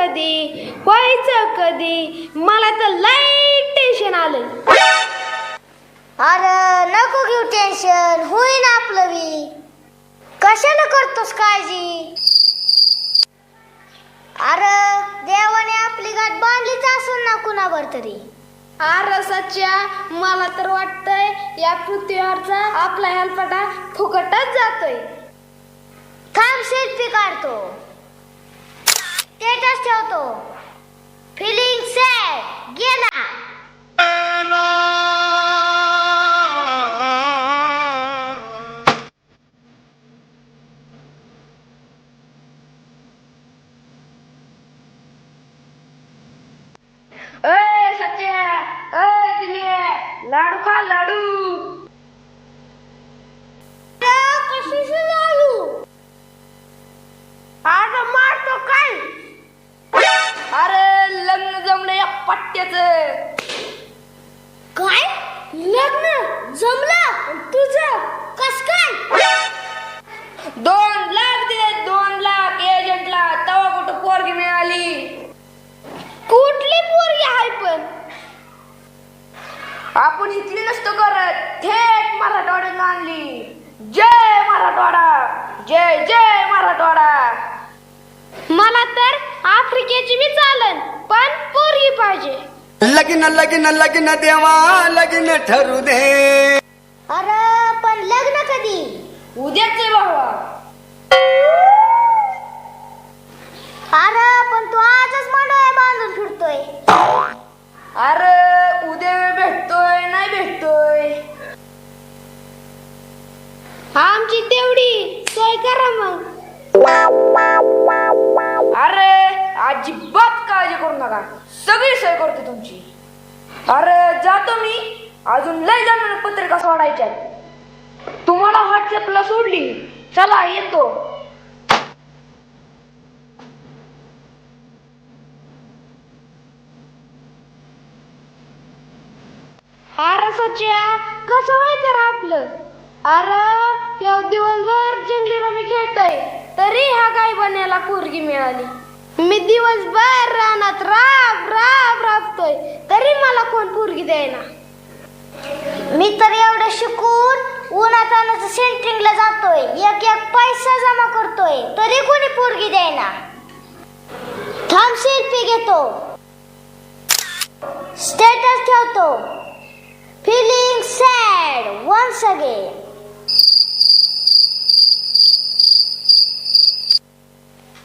कधी? व्हायचं कधी? मला तर लई टेन्शन आलं अरे नको घेऊ टेन्शन होईन आपलं बी. कशाला करतोस काळजी? अरे देवाने आपली गाठ बांधलीच असून ना कुणावर तरी. अरे सच्या मला तर वाटतंय या पृथ्वीवरचा आपला हेलपाटा फुकटच जातोय. थांब सेल्फी काढतो स्टेटस ठेवतो फिलिंग सॅड गेला अय लगीन लगीन लगीन देवा लगीन ठरू दे. अरे पण लग्न कधी? उद्याच आहे भावा अरे पण तू आजच मंडळ बांधून फिरतोय. अरे उद्या भेटतोय नाही भेटतोय. आमची तेवढी सोय करा मग. अरे अजिबात काळजी करू नका. सगळी सोय करते तुमची. अरे जातो मी. अजून लय जण पत्रिका सोडायच्या तुम्हाला व्हॉट्सअपला सोडली. चला येतो. अरे सच्या कसं व्हायचं रा आपलं? अरे या दिवसभर जिंकली रमी खेळतोय. तरी ह्या गाय बनायला पोरगी मिळाली. मी दिवसभर रानात राब राब राबतोय. तरी मला कोण पोरगी द्यायना मी तर एवढं शिकून उन्हातानाचं सेंटरिंगला जातोय. एक एक पैसा जमा करतोय. तरी कोणी पोरगी द्यायना थांब सेल्फी घेतो. स्टेटस ठेवतो. फिलिंग सॅड वन्स अगेन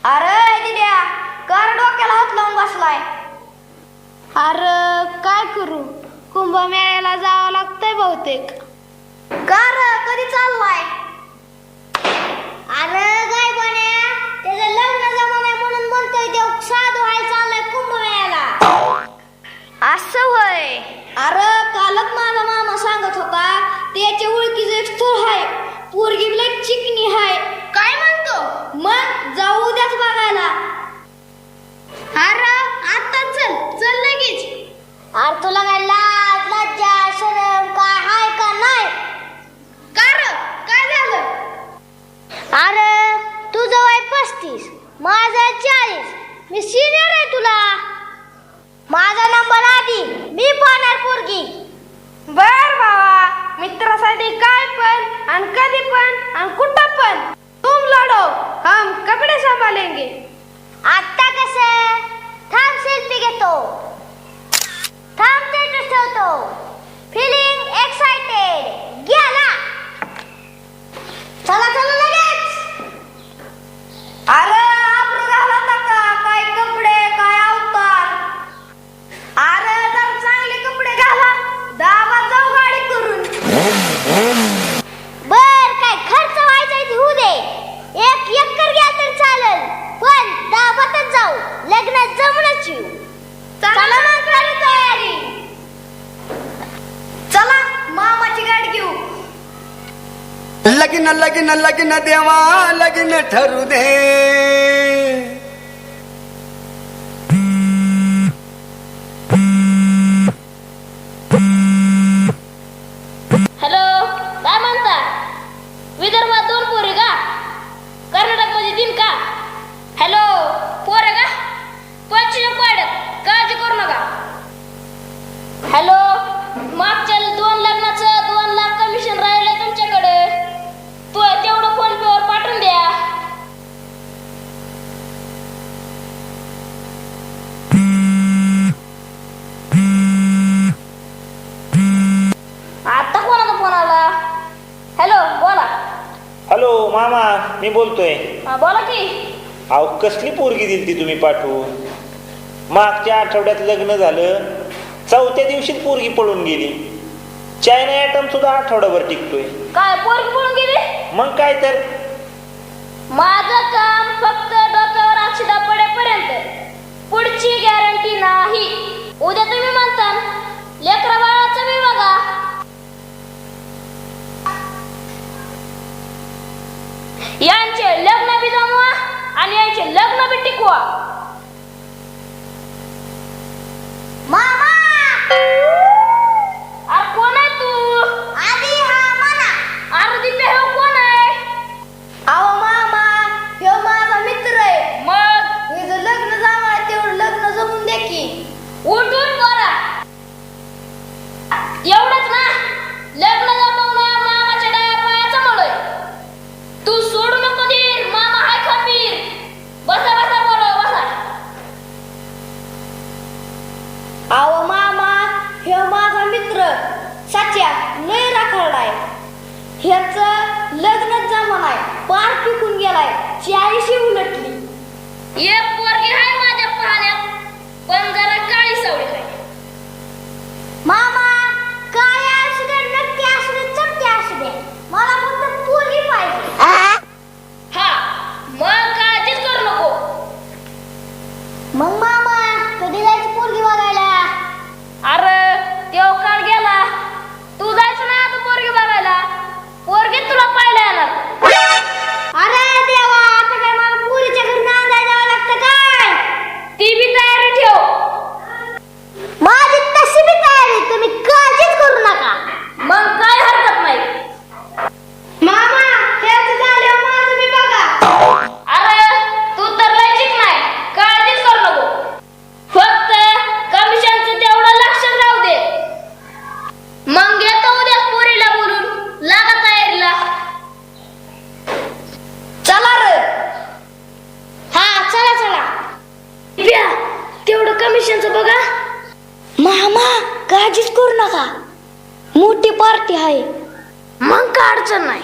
अरे दिद्या कर डोक्याला हात लावून बसलाय. अरे काय करू? कुंभमेळ्याला जावं लागतंय बहुतेक. कार कधी चाललाय? अरे काय बन्या त्याचं लग्न जमा नाही म्हणून म्हणतोय ते साधू व्हायला चाललाय कुंभमेळ्याला. असं होय? अरे कालच माझा मामा सांगत होता त्याच्या ओळखीचं एक स्थळ आहे पोरगी लई चिकनी आहे काय म्हणतो? मग जाऊ अरे तुला काय लाज लज्जा शरम काय हाय का नाही। कार काय झालं अरे तुझं वय पस्तीस माझं चाळीस मी सिनियर आहे तुला। माझा नंबर आधी मी पाहणार पोरगी बर बाबा मित्रासाठी काय पण आणि कधी पण आणि कुठं पण। तुम लढो हम कपडे सांभाळेंगे आत्ता कसं? लगिन लगिन लगिन देवा लगिन ठरू दे. मी बोलतोय. हा, बोला की. अहो कसली पोरगी दिली ती तुम्ही पाठवून? मागच्या आठवड्यात लग्न झालं चौथ्या दिवशीच पोरगी पळून गेली. चायना ॲटम सुद्धा आठवडाभर टिकतोय. काय पोरगी पळून गेली? मग काय तर? माझं काम फक्त डोक्यावर अक्षदा पडेपर्यंत. पुढची गॅरंटी नाही. उद्या तुम्ही म्हणता लेकरा बाळाचं बी बघा यांचे लग्न बी जमवा आणि यांचे लग्न बी टिकवा. मामा! साच्या लय राखडाय ह्याच लग्न जमानाय पार पिकून गेलाय चाळीशी उलटली. एक पोरगी हाय माझ्या पाहण्यात पण जरा काळी आहे. मामा तेवढं कमिशनचं बघा. मामा काळजीच करू नका. मोठी पार्टी आहे. मग काय अडचण नाही.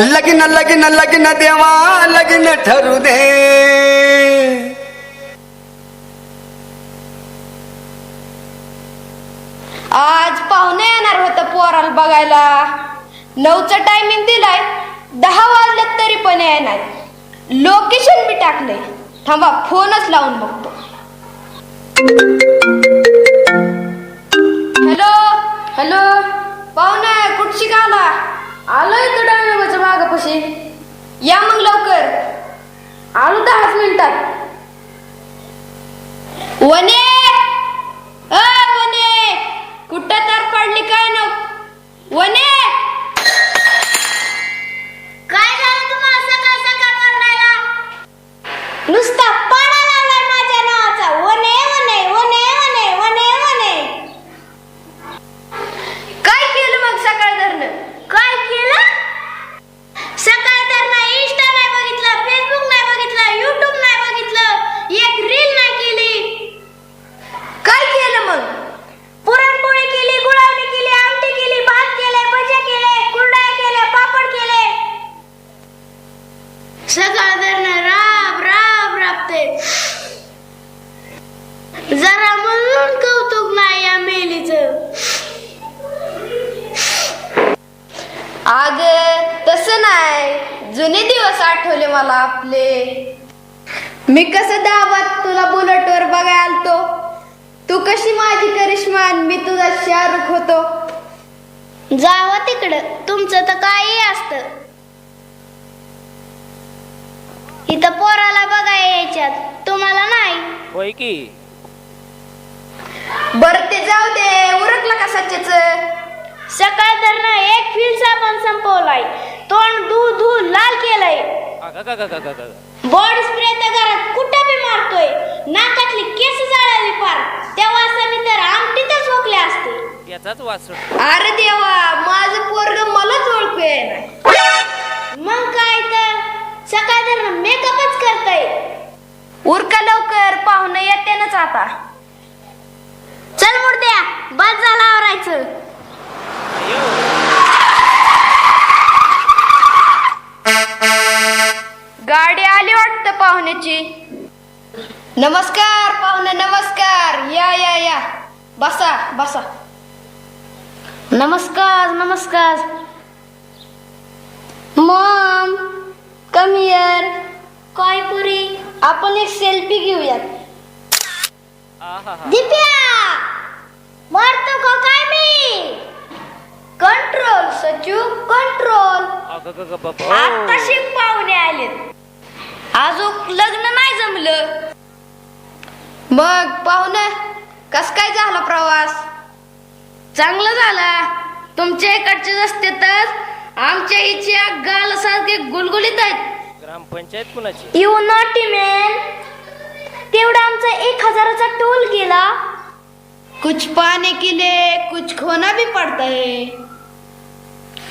लगीन लगीन लगीन देवा लगीन ठरू दे. आज पाहुणे येणार होतं पोराला बघायला. नऊचं टायमिंग दिलाय दहा वाजल्यात तरी पण येणार. लोकेशन बी टाकले थांबा फोनच लावून बघतो. हॅलो हॅलो पाहुणे कुठची का आला आलोय डायनामाच्या मागापाशी. या मग लवकर. आलो दहाच मिनिटात. वने! अ वने! कुठं तर पडली काय वने! काय झालं तुम्हाला सकाळ सकाळ ओरडायला नुसता पाडा तर काही असतं. इथं पोराला बघाय यायच्यात तुम्हाला नाही. होय की? बरं ते जाऊ दे उरकलं का सच्याच सकाळ धरणं एक फिल साबण संपवलाय. तोंड धू धू लाल केलंय. बॉडी स्प्रे तर घरात कुठं बी मारतोय. नाकातली केस जाळावी पार तेव्हा असं मी तर आमटीतच झोकले असते. याचाच वाचून अरे देवा माझं पोरग मलाच ओळखू मग काय तर? सकाळ तर मेकअपच करताय. उरका लवकर पाहुणं येतेनच आता. चल मुर्द्या बस झाला आवरायचं. पाहुण्याची. नमस्कार पाहुणे नमस्कार. या या या. बसा बसा. नमस्कार नमस्कार. मॉम कम हिअर काय पुरी? आपण एक सेल्फी घेऊयात. दिप्या मारतो का काय मी? कंट्रोल सचू कंट्रोल आताशी पाहुणे आलेत. अजून लग्न नाही जमलं. मग पाहुणं कस काय झाला प्रवास? चांगलं झाला. तुमच्या इकडचे रस्ते तर आमच्या इच्छा गाल सारखे गुलगुलीत आहेत. ग्रामपंचायत कुणाची? यू नॉटी मॅन तेवढा आमचा एक हजाराचा टोल गेला. कुछ पाने के लिए कुछ खोना भी पड़ता है।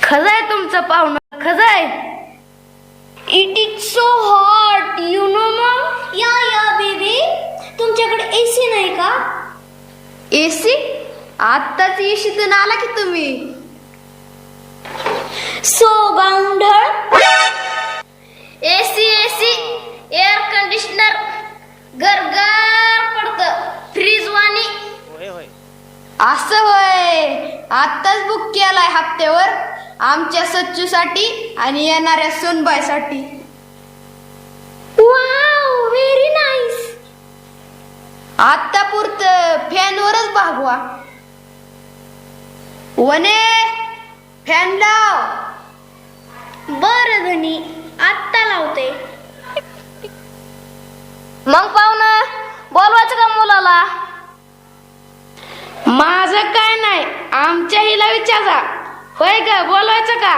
खरं आहे तुमचं पाहुणं खरं आहे. It is so hot you know mom yeah yeah baby तुमच्याकडे एसी नाही का? एसी आत्ताच एशीतून आला की तुम्ही. सो गावंढळ एसी एसी एअर कंडिशनर गरगर पडत. फ्रीज वाणी. होय होय. असं होय. आत्ताच बुक केलाय हप्त्यावर. आमच्या सच्चूसाठी आणि येणाऱ्या सोनबाईसाठी. वाव व्हेरी नाईस आत्ता पुरत फॅनवरच भागवा. वने फॅन लाव. बर धनी आत्ता लावते. मग पाहुणं बोलवायचं का मुलाला? माझं काय नाही आमच्या हिला विचारा होय का बोलवायचं का?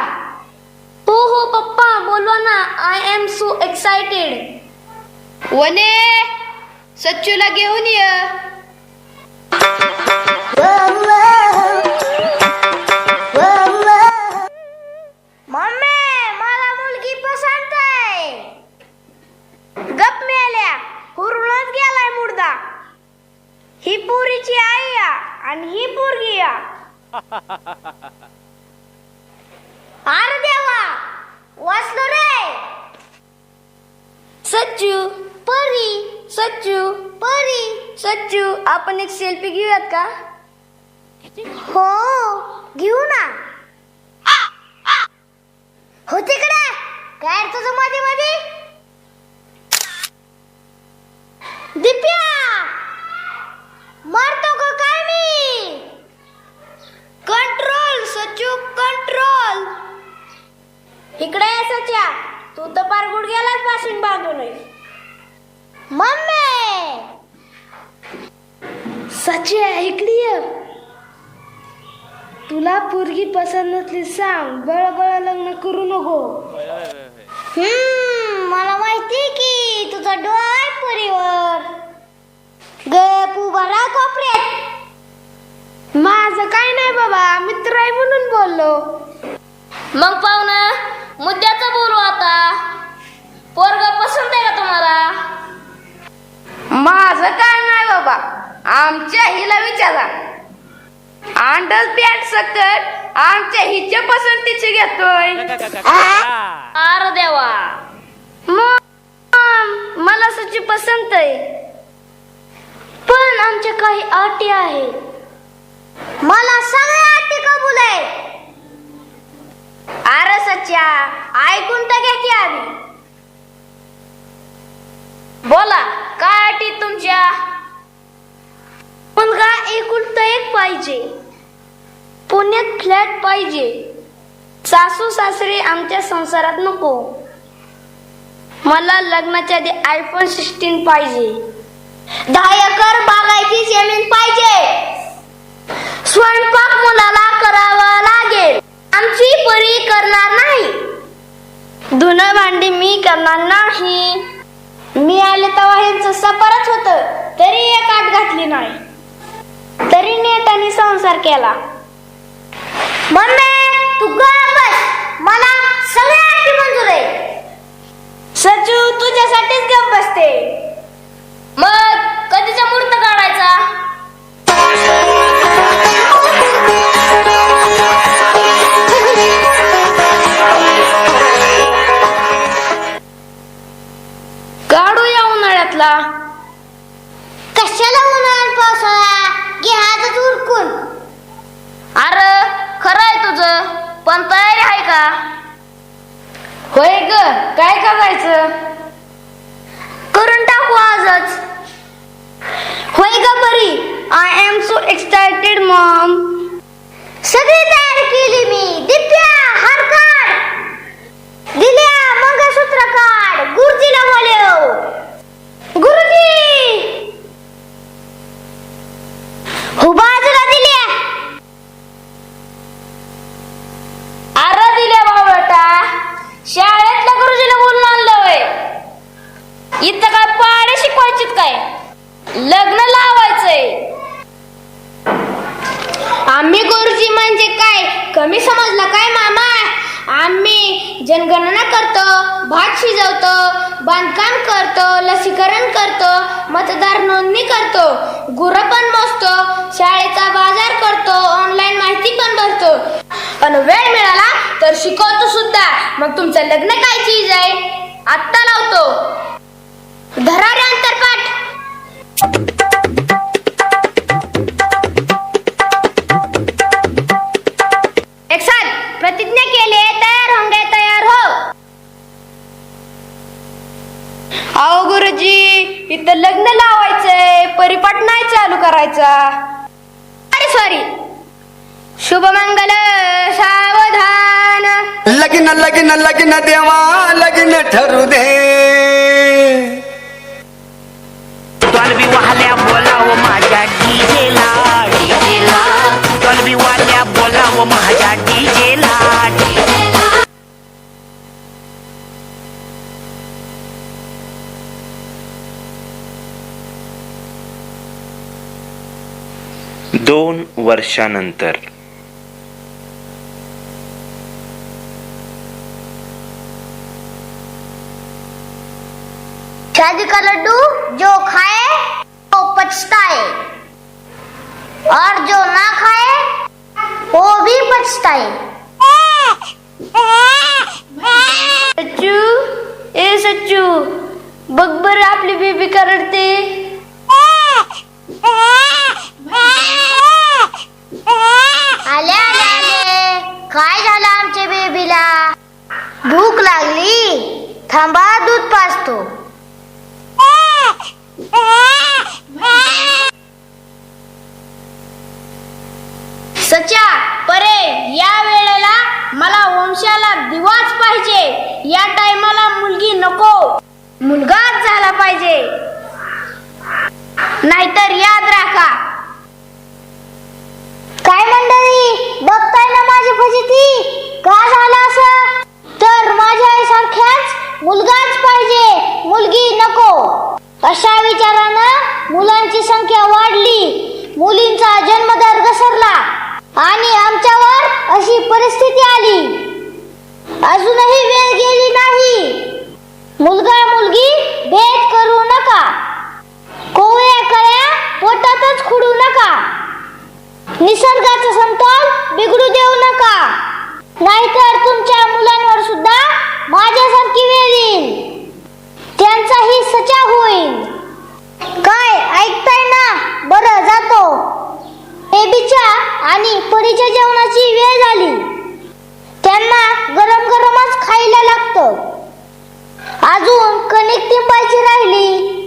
हो हो पप्पा बोलवा ना. आय एम सो एक्साइटेड वने सच्चूला घेऊन ये. ही पुरीची आई या आणि ही पोरगी या. अरे देवा वाचलो रे. सच्चू परी सच्चू परी सच्चू आपण एक सेल्फी घेऊयात का? हो घेऊ ना. हो तिकडे. काय तुझं मध्ये मध्ये दिप्या मारतो का काय मी? कंट्रोल सच्चू कंट्रोल इकडे ये सच्या. तू तर पार गुडघ्यालाच पासून बांधून मम्मी! सची ये? तुला पोरगी पसंत नसली सांग. बळबळ लग्न करू नको. हम्म मला माहिती की तुझा डोळा आहे पुरीवर. गप उभा राहा कोपऱ्यात. माझं काय नाही बाबा मित्र आहे म्हणून बोललो. मग पाहुणा मुद्द्याचं बोलू आता. पोरग पसंत आहे का तुम्हाला? माझं काय नाही बाबा. आमच्या हिला विचारा. अंडर पॅन्ट सकट आमच्या हिच्या पसंतीची घेतोय? अरे देवा. मॉम, मला सची पसंत आहे. पण आमच्या काही अटी आहेत. मला सगळ्या अटी कबूल आहेत. अरे सच्या ऐकून तर घ्या की आधी. बोला काय अटी तुमच्या? मुलगा एकुलता एक पाहिजे. पुण्यात फ्लॅट पाहिजे. सासू सासरे आमच्या संसारात नको. मला लग्नाच्या आधी आयफोन सिक्स्टीन पाहिजे. दहा एकर बागायची जमीन पाहिजे. स्वयंपाक मुलाला करावा आमची परी करणार नाही. धुणं भांडी मी करणार नाही. मी आले तेव्हा ह्यांचं सपारच होत तरी एक आठ घातली नाही. तरी नेटाने संसार केला. मम्मी तू बस. मला सगळ्या मंजूर आहे. सचू तुझ्यासाठीच गप बसते. मग कधीचा मूर्त काढायचा? गुरं पण मोजतो शाळेचा बाजार करतो ऑनलाईन माहिती पण भरतो. पण वेळ मिळाला तर शिकवतो सुद्धा. मग तुमचं लग्न काय चीज आहे? आत्ता लावतो. धरारे अंतरपाठ. प्रतिज्ञा केले तयार होंगे तयार हो. गुरुजी इथं लग्न लावायचंय परिपाठ नाही चालू करायचा. अरे सॉरी शुभमंगल सावधान. लगीन लगीन लगीन देवा लगीन ठरू दे. वाल्या बोलाव माझ्या डीजेला डीजेला. डॉल्बी वाल्या बोलाव माझ्या डीजेला दोन वर्षानंतर. शादी का लड्डू जो खाए वो पछताए. और जो ना खाए वो भी पछताए. सच्चू ए सच्चू बघ आपली बेबी करडते. आले आले आले. काय झालं आमच्या बेबीला? भूक लागली. थांबा दूध पाजतो. सच्या परे या वेळेला मला वंशाला दिवाच पाहिजे. या टायमाला मुलगी नको. मुलगा खुडू नका. निसर्गाचा समतोल बिघडू देऊ नका. नाहीतर तुमच्या मुलांवर सुद्धा माझ्यासारखी वेळ येईल त्यांचाही सचा होईल काय ऐकताय ना? बर जातो. बेबीच्या आणि परीच्या जेवणाची वेळ झाली. त्यांना गरम गरमच खायला लागतं. अजून कणिक टिंबायची राहिली.